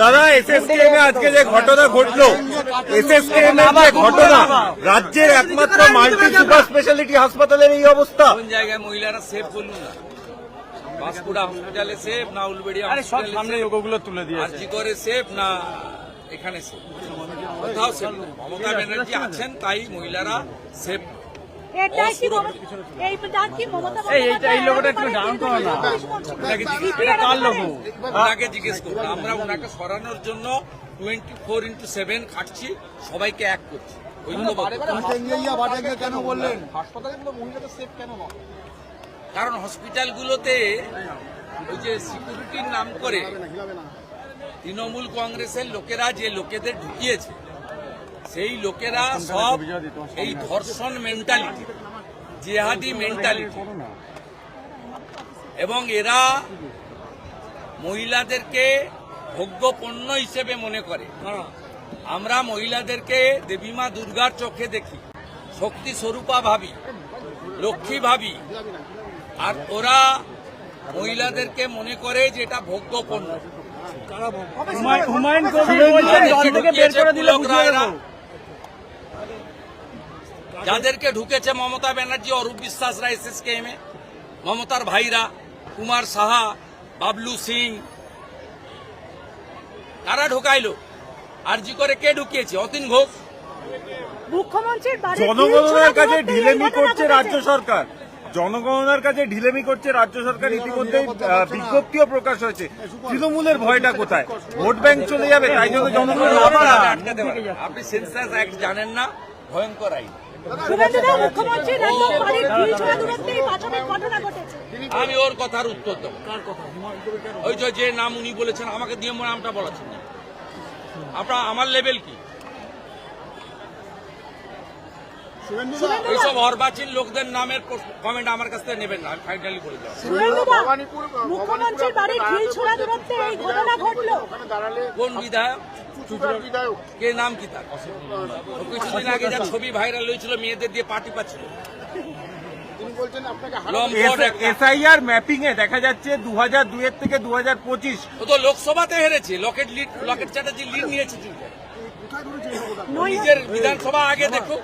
দাদা এসএসকেএম এ আজকে যে ঘটনা ঘটলো এসএসকেএম এর যে ঘটনা রাজ্যের একমাত্র মাল্টি সুপার স্পেশালিটি হাসপাতালের এই অবস্থা। কোন জায়গায় মহিলারা সেফ বলুন না। বাঁশকুড়া হসপিটালে সেফ না উলবেড়িয়া আরে সব সামনে ওগুলো তুলে দিয়েছে। করে সেফ না এখানে সেফ কোথাও সেফ না। মমতা ব্যানার্জি আছেন তাই মহিলারা সেফ এটাই কি মমতা- এইটা কি মমতা এই লোকটা একটু ডাউন করো না। এটা কার লোক ওনাকে জিজ্ঞেস করুন আমরা ওনাকে সরানোর জন্য টোয়েন্টি ফোর ইন্টু সেভেন খাটছি সবাইকে এক করছি। ঐক্যবদ্ধ কেন বললেন কারণ হসপিটালগুলোতে ওই যে সিকিউরিটির নাম করে তৃণমূল কংগ্রেসের লোকেরা যে লোকেদের ঢুকিয়েছে সেই লোকেরা সব এই ধর্ষণ মেন্টালিটি জেহাদি মেন্টালিটি এবং এরা মহিলাদেরকে ভোগ্য পণ্য হিসেবে মনে করে। আমরা মহিলাদেরকে দেবীমা দুর্গার চোখে দেখি শক্তি স্বরূপা ভাবি লক্ষ্মী ভাবি। আর ওরা মহিলাদেরকে মনে করে যে এটা ভোগ্য পণ্য হুমায়ুন- কবির বলছেন দল থেকে বের করে দিলে বুঝিয়ে দেবো। যাদেরকে ঢুকেছে মমতা ব্যানার্জি অরূপ বিশ্বাসরা এসএসকেএম এ মমতার ভাইরা কুমার সাহা বাবলু সিং কারা ঢুকাইলো? আরজি করে কে ঢুকিয়েছে? অতীন ঘোষ। জনগণনার কাছে ঢিলেমি করছে রাজ্য সরকার। জনগণনার কাছে ঢিলেমি করছে রাজ্য সরকার। ইতিমধ্যে বিজ্ঞপ্তিও প্রকাশ হয়েছে। তৃণমূলের ভয়টা কোথায়? ভোট ব্যাংক চলে যাবে তাই জন্য জনগণ। আপনি সেন্সাস অ্যাক্ট জানেন না ভয়ঙ্কর আইন। আমি ওর কথার উত্তর দেবো। ওই যে যে নাম উনি বলেছেন আমাকে দিয়ে নামটা বলাচ্ছেন আপনার আমার লেভেল কি? এইসব অর্বাচীন লোকদের নামের কমেন্ট আমার কাছ থেকে নেবেন না আমি ফাইনালি বলে দেবো মুখ্যমন্ত্রীর বাড়ির ঢিল ছোড়া দূরত্বে এই ঘটনা ঘটলো। কোন বিধায়ক? কে নাম কি তার? কিছুদিন আগে যা ছবি ভাইরাল হয়েছিল মেয়েদের দিয়ে পার্টি পাচ্ছিল। এসআইআর ম্যাপিং এ দেখা যাচ্ছে দু হাজার দুইয়ের থেকে দু হাজার পঁচিশ। ও তো লোকসভাতে হেরেছে। লকেট লিড লকেট চ্যাটার্জি লিড নিয়েছে নিজের বিধানসভা আগে দেখো।